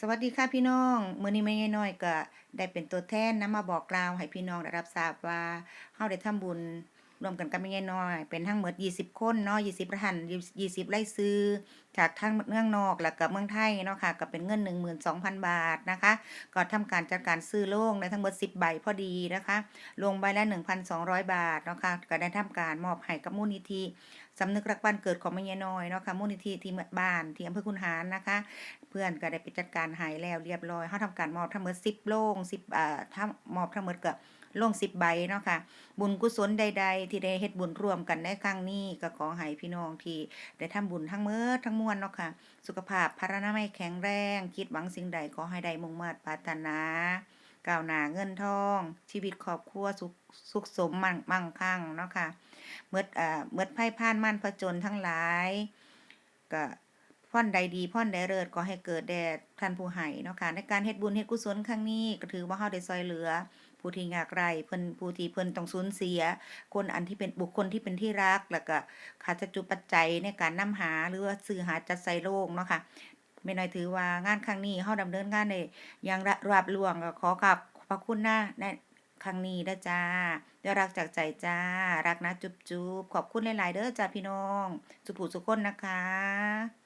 สวัสดีค่ะพี่น้องมื้อนี้ไม่ยายน้อยก็ได้เป็นตัวแทนนะมาบอกกล่าวให้พี่น้องได้รับทราบว่าเฮาได้ทำบุญ รวมกันกับแม่ยายน้อย เป็นทั้งหมด 20 คนเนาะ20ท่าน20รายชื่อจากทั้งเมืองนอกแล้วก็เมืองไทยเนาะค่ะก็เป็นเงิน 12,000 บาทนะคะ ก็ทำการจัดการซื้อโรงในทั้งหมด 10 ใบพอดีนะคะ ลงใบละ 1,200 บาทเนาะค่ะก็ได้ทำการมอบให้กับมูลนิธิสำนึกรักบ้านเกิดของแม่ยายน้อยเนาะค่ะมูลนิธิที่บ้านที่อำเภอคุนหารนะคะ เพื่อนก็ได้ไปจัดการหายแล้วเรียบร้อยเขาทำการมอบทั้งหมด10โล่ง10อ่าถ้ามอบทั้งหมดเก็โล่ง10ใบเนาะค่ะบุญกุศลใด ๆที่ได้เฮ็ดบุญร่วมกันในครั้งนี้ก็ขอให้พี่น้องที่ได้ทำบุญทั้งเมื่อทั้งมวลเนาะค่ะ สุขภาพพระนามัยแข็งแรง คิดหวังสิ่งใดขอให้ได้มุ่งมั่นปรารถนาก้าวหน้าเงินทอง ชีวิตครอบครัวสุขสุขสมมั่งมั่งคั่งเนาะค่ะเมื่อเอ่อเมื่อไพ่พ่านมั่นผจญทั้งหลายก็ พ่อนใดดีพ่อนใดเลิศก็ให้เกิดแด่ท่านผู้ให้เนาะค่ะในการเฮ็ดบุญเฮ็ดกุศลครั้งนี้ก็ถือว่าเฮาได้ซอยเหลือ ผู้ที่ยากไร้เพิ่นผู้ที่เพิ่นต้องสูญเสีย คนอันที่เป็นบุคคลที่เป็นที่รักแล้วก็ขาดจุปัจจัยในการนำหาหรือว่าซื้อหาจัดใส่โลกเนาะค่ะแม่น้อยถือว่างานครั้งนี้เฮาดำเนินงานได้อย่างระราบรื่วงก็ขอขอบพระคุณนะในครั้งนี้เด้จ้าด้วยรักจากใจจ้า รักนะจุ๊บขอบคุณหลาย ๆ เด้อจ้าพี่น้อง สุภูสุขคนนะคะ